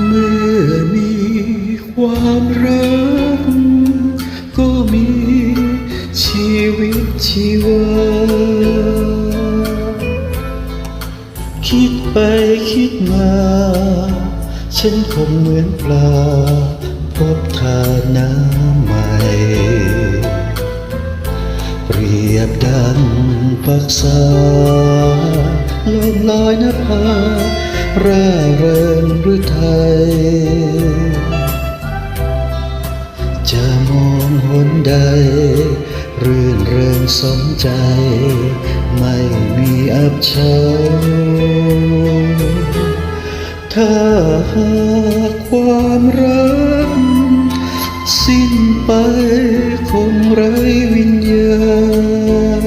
เมื่อมีความรัก ก็มีชีวิตชีวา คิดไปคิดมา ฉันคงเหมือนปลา พบทานน้ำใหม่ เปรียบดังปักษาลมลอยนภา ร่าเริงหรือไทย จะมองหนใด รื่นเริงสมใจ ไม่มีอับเฉาถ้าหากความรัก สิ้นไปคงไร้วิญญาณ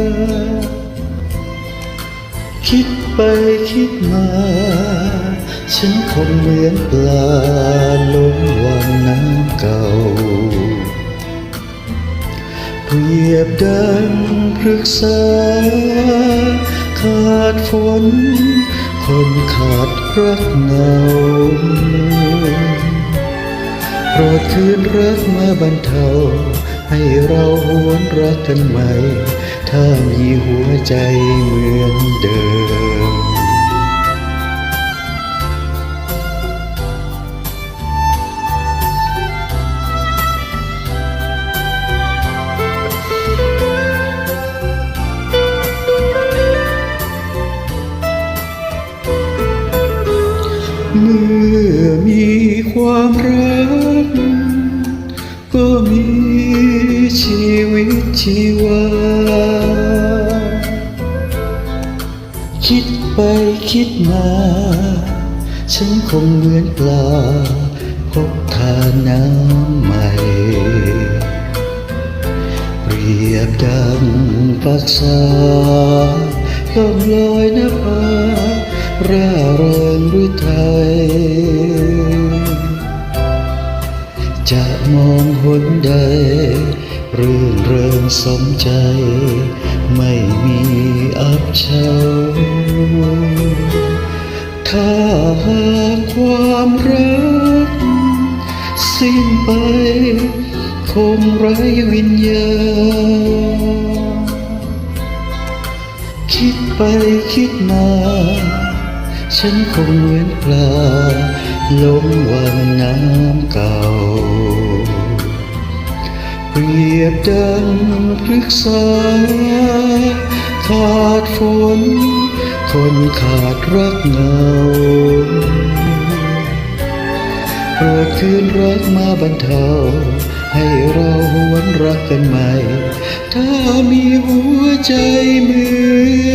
คิดไปคิดมา ฉันคงเหมือนปลาลงวังน้ำเก่าเปรียบดังพฤกษา ขาดฝน คนขาดรักเงาโปรดคืนรักมาบรรเทา ให้เราหวนรักกันใหม่ ถ้ามีหัวใจเหมือนเดิม มื่อมีความรัก ก็มีชีวิตชีวา คิดไปคิดมา ฉันคงเหมือนปลาพบทานน้ำใหม่ เรียบดังปักษาล่องลอยนภา ร่าเริงหรือไทย จะมองหนใด รื่นเริงสมใจ ไม่มีอับเฉาถ้าหากความรัก สิ้นไป คงไร้วิญญาณคิดไปคิดมา ฉันคงเหมือนปลาหลงวังน้ำเก่า เปรียบดังพฤกษาขาดฝนคนขาดรักเงาโปรดคืนรักมาบรรเทา ให้เราหวนรักกันใหม่ ถ้ามีหัวใจเหมือน